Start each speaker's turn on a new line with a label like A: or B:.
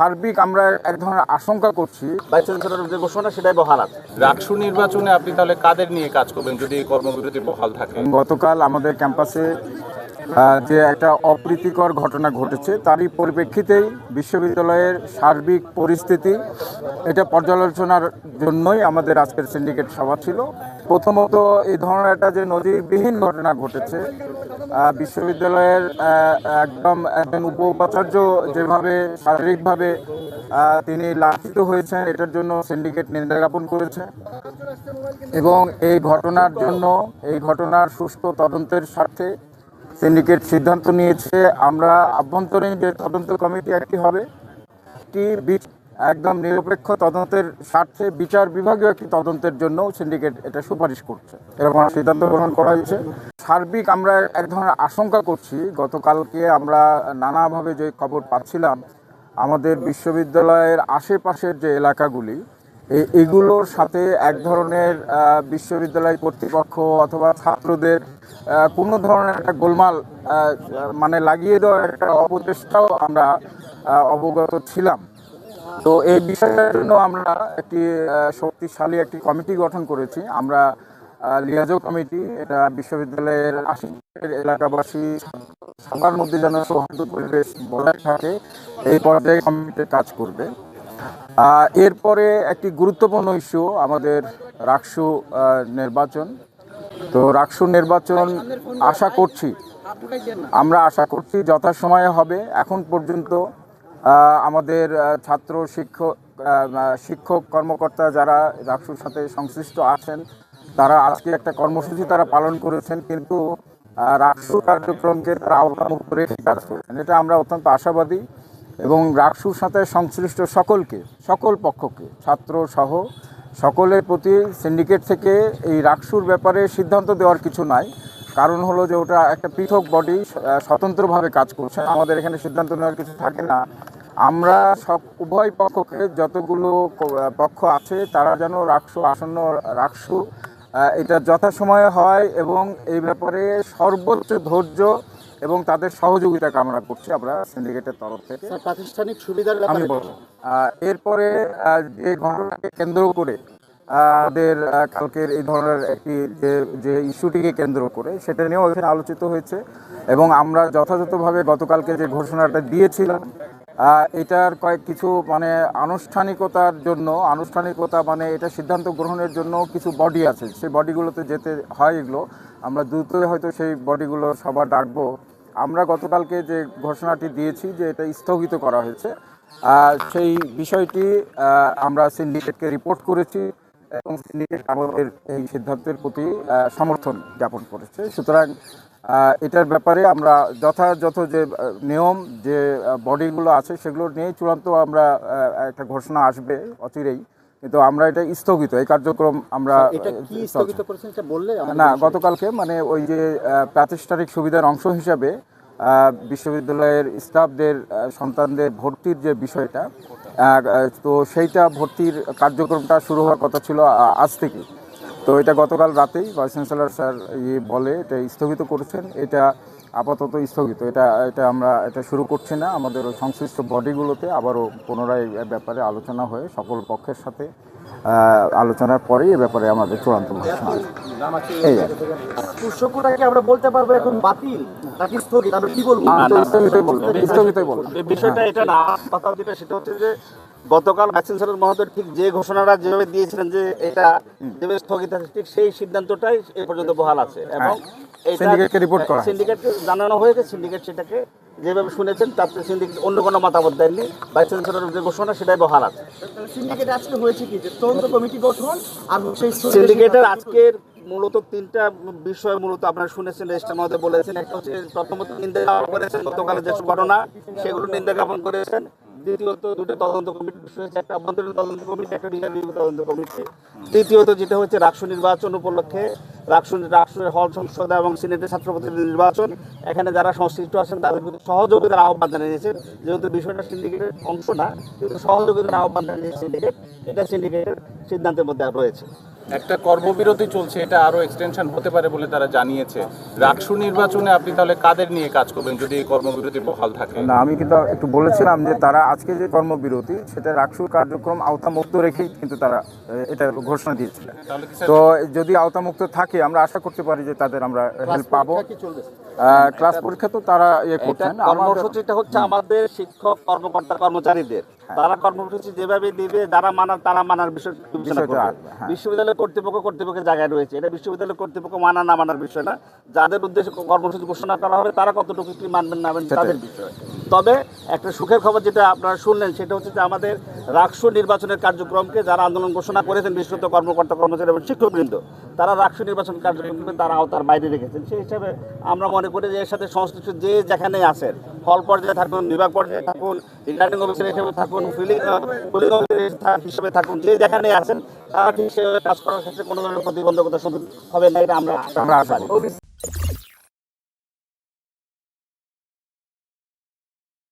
A: সার্বিক আমরা এক ধরনের আশঙ্কা করছি।
B: ভাইস চ্যান্সেলরের যে ঘোষণা সেটাই বহাল আছে।
C: রাকসু নির্বাচনে আপনি তাহলে কাদের নিয়ে কাজ করবেন যদি এই কর্মবিরতি বহাল থাকে?
A: গতকাল আমাদের ক্যাম্পাসে যে একটা অপ্রীতিকর ঘটনা ঘটেছে, তারই পরিপ্রেক্ষিতেই বিশ্ববিদ্যালয়ের সার্বিক পরিস্থিতি। এটা পর্যালোচনার জন্যই আমাদের আজকের সিন্ডিকেট সভা ছিল। প্রথমত এই ধরনের একটা যে নজিরবিহীন ঘটনা ঘটেছে বিশ্ববিদ্যালয়ের একদম একজন উপ উপাচার্য যেভাবে শারীরিকভাবে তিনি লাঞ্ছিত হয়েছেন, এটার জন্য সিন্ডিকেট নিন্দা জ্ঞাপন করেছে। এবং এই ঘটনার জন্য, এই ঘটনার সুষ্ঠু তদন্তের স্বার্থে সিন্ডিকেট সিদ্ধান্ত নিয়েছে। আমরা আভ্যন্তরীণ যে তদন্ত কমিটি একটি হবে, একটি একদম নিরপেক্ষ তদন্তের স্বার্থে বিচার বিভাগীয় একটি তদন্তের জন্য সিন্ডিকেট এটা সুপারিশ করছে। এরকম সিদ্ধান্ত গ্রহণ করা হয়েছে। সার্বিক আমরা এক ধরনের আশঙ্কা করছি। গতকালকে আমরা নানাভাবে যে খবর পাচ্ছিলাম, আমাদের বিশ্ববিদ্যালয়ের আশেপাশের যে এলাকাগুলি এগুলোর সাথে এক ধরনের বিশ্ববিদ্যালয় কর্তৃপক্ষ অথবা ছাত্রদের কোনো ধরনের একটা গোলমাল মানে লাগিয়ে দেওয়ার একটা অপচেষ্টাও আমরা অবগত ছিলাম। তো এই বিষয়টার জন্য আমরা একটি শক্তিশালী একটি কমিটি গঠন করেছি। আমরা লিয়াজো কমিটি, এটা বিশ্ববিদ্যালয়ের আশেপাশের এলাকাবাসী সবার মধ্যে যেন সৌহার্দ্য পরিবেশ বজায় থাকে, এই পর্যায়ে কমিটি কাজ করবে। এরপরে একটি গুরুত্বপূর্ণ ইস্যু আমাদের রাকসু নির্বাচন। তো রাকসু নির্বাচন আশা করছি, আমরা আশা করছি যথাসময়ে হবে। এখন পর্যন্ত আমাদের ছাত্র শিক্ষক শিক্ষক কর্মকর্তা যারা রাকসুর সাথে সংশ্লিষ্ট আছেন, তারা আজকে একটা কর্মসূচি তারা পালন করেছেন, কিন্তু রাকসু কার্যক্রমকে তারা আওতামুক্ত রেখে কাজ করেছেন। এটা আমরা অত্যন্ত আশাবাদী। এবং রাকসুর সাথে সংশ্লিষ্ট সকলকে, সকল পক্ষকে, ছাত্র সহ সকলের প্রতি সিন্ডিকেট থেকে এই রাকসুর ব্যাপারে সিদ্ধান্ত দেওয়ার কিছু নাই। কারণ হলো যে ওটা একটা পৃথক বডি স্বতন্ত্রভাবে কাজ করছে। আমাদের এখানে সিদ্ধান্ত নেওয়ার কিছু থাকে না। আমরা সব উভয় পক্ষকে যতগুলো পক্ষ আছে, তারা যেন রাকসু আসন্ন রাকসু এটা যথাসময়ে হয় এবং এই ব্যাপারে সর্বোচ্চ ধৈর্য এবং তাদের সহযোগিতা কামনা করছি আমরা সিন্ডিকেটের তরফ থেকে।
B: প্রাতিষ্ঠানিক সুবিধার
A: আমি বলব। এরপরে যে ঘটনাকে কেন্দ্র করে আমাদের কালকের এই ধরনের একটি যে যে ইস্যুটিকে কেন্দ্র করে সেটা নিয়েও এখানে আলোচিত হয়েছে। এবং আমরা যথাযথভাবে গতকালকে যে ঘোষণাটা দিয়েছিলাম এটার কয়েক কিছু মানে আনুষ্ঠানিকতার জন্য আনুষ্ঠানিকতা মানে এটা সিদ্ধান্ত গ্রহণের জন্য কিছু বডি আছে। সেই বডিগুলোতে যেতে হয় এগুলো। আমরা দ্রুতই হয়তো সেই বডিগুলো সবার ডাকবো। আমরা গতকালকে যে ঘোষণাটি দিয়েছি যে এটা স্থগিত করা হয়েছে সেই বিষয়টি আমরা সিন্ডিকেটকে রিপোর্ট করেছি এবং সিন্ডিকেট আমাদের এই সিদ্ধান্তের প্রতি সমর্থন জ্ঞাপন করেছে। সুতরাং এটার ব্যাপারে আমরা যথাযথ যে নিয়ম, যে বডিগুলো আছে সেগুলো নিয়ে চূড়ান্ত আমরা একটা ঘোষণা আসবে অচিরেই। কিন্তু আমরা এটা স্থগিত এই কার্যক্রম আমরা না গতকালকে মানে ওই যে প্রাতিষ্ঠানিক সুবিধার অংশ হিসাবে বিশ্ববিদ্যালয়ের স্টাফদের সন্তানদের ভর্তির যে বিষয়টা তো সেইটা ভর্তির কার্যক্রমটা শুরু হওয়ার কথা ছিল আজ থেকে। তো এটা গতকাল রাতেই ভাইস চ্যান্সেলর স্যার ইয়ে বলে এটা স্থগিত করেছেন। এটা আপাতত স্থগিত। এটা এটা আমরা এটা শুরু করছি না। আমাদের ওই সংশ্লিষ্ট বডিগুলোতে আবারও পুনরায় এ ব্যাপারে আলোচনা হয়ে সকল পক্ষের সাথে আলোচনার পরেই এ ব্যাপারে আমাদের চূড়ান্ত ঘোষণা। এই কি।
B: আমরা বলতে পারব এখন বাতিল নাকি স্থগিত? আমরা কি বলব?
A: স্থগিতই বলব।
B: বিষয়টা এটা না কথা যেটা সেটা হচ্ছে যে গতকাল ভাইস চ্যান্সেলর মহোদয় ঠিক যে ঘোষণাটা যেভাবে দিয়েছিলেন যে এটা যেভাবে স্থগিত আছে ঠিক সেই সিদ্ধান্তটাই এ পর্যন্ত বহাল আছে। এবং
A: সিন্ডিকেটকে report করা
B: সিন্ডিকেটকে জানানো হয়েছে সিন্ডিকেট সেটাকে যেভাবে শুনেছেন তাতে সিন্ডিকেট অন্য কোনো মতামত দেননি ভাইস চ্যান্সেলরের যে ঘোষণা সেটাই বহাল আছে।
D: সিন্ডিকেট আজকে হয়েছে কি? যে তদন্ত কমিটি গঠন আর সেই
B: সিন্ডিকেটের আজকের মূলত তিনটা বিষয় মূলত আপনারা শুনেছেন রেজিস্টার মধ্যে বলেছেন। একটা হচ্ছে প্রথমত নিন্দা জ্ঞাপন করেছেন গতকালের যে ঘটনা সেগুলো নিন্দা জ্ঞাপন করেছেন। দ্বিতীয়ত দুটো তদন্ত কমিটি হয়েছে একটা অভ্যন্তরীণ তদন্ত কমিটি, একটা বিচার তদন্ত কমিটি। তৃতীয়ত যেটা হচ্ছে রাকসু নির্বাচন উপলক্ষে রাকসু রাকসুর হল সংসদ এবং সিনেটের ছাত্র নির্বাচন। এখানে যারা সংশ্লিষ্ট আছেন, তাদের প্রতি সহযোগিতার আহ্বান জানিয়েছেন। যেহেতু বিষয়টা সিন্ডিকেটের অংশ না কিন্তু সহযোগিতার আহ্বান জানিয়েছে সিন্ডিকেট। এটা সিন্ডিকেটের সিদ্ধান্তের মধ্যে রয়েছে।
C: একটা কর্মবিরতি চলছে এটা আরও এক্সটেনশন হতে পারে বলে তারা জানিয়েছে। রাকসু নির্বাচনে আপনি তাহলে কাদের নিয়ে কাজ করবেন যদি এই কর্মবিরতি বহাল থাকে?
A: না আমি কিন্তু একটু বলেছিলাম যে তারা আজকে যে কর্মবিরতি সেটা রাকসুর কার্যক্রম আওতামুক্ত রেখেই কিন্তু তারা এটা ঘোষণা
C: কি স্যার
A: তো যদি আওতামুক্ত থাকে আমরা আশা করতে পারি যে তাদের আমরা হেল্প পাবো। আহ, ক্লাস পরীক্ষা তো তারা ইয়ে করছেন।
B: কর্মসূচিটা হচ্ছে আমাদের শিক্ষক কর্মকর্তা কর্মচারীদের। তারা কর্মসূচি যেভাবে দিবে যারা মানার তারা মানার বিষয়
A: হ্যাঁ।
B: বিশ্ববিদ্যালয় কর্তৃপক্ষ কর্তৃপক্ষের জায়গায় রয়েছে। এটা বিশ্ববিদ্যালয় কর্তৃপক্ষ মানা না মানার বিষয় না। যাদের উদ্দেশ্যে কর্মসূচি ঘোষণা করা হবে তারা কতটুকু কি মানবেন না তাদের বিষয়। তবে একটা সুখের খবর যেটা আপনারা শুনলেন, সেটা হচ্ছে যে আমাদের রাকসু নির্বাচনের কার্যক্রমকে যারা আন্দোলন ঘোষণা করেছেন বিশ্বত কর্মকর্তা কর্মচারী এবং শিক্ষকবৃন্দ, তারা রাকসু নির্বাচন কার্যক্রমকে তারা আওতার বাইরে রেখেছেন। সেই হিসাবে আমরা মনে করি যে এর সাথে সংশ্লিষ্ট যে যেখানে আছেন, হল পর্যায়ে থাকুন, বিভাগ পর্যায়ে থাকুন রিটার্নিং অফিসার হিসেবে থাকুন, ফিলিং হিসেবে থাকুন, যে যেখানে আছেন, তারা ঠিক সেভাবে কাজ করার ক্ষেত্রে কোনো ধরনের প্রতিবন্ধকতা হবে না, এটা আমরা
A: আমরা আশা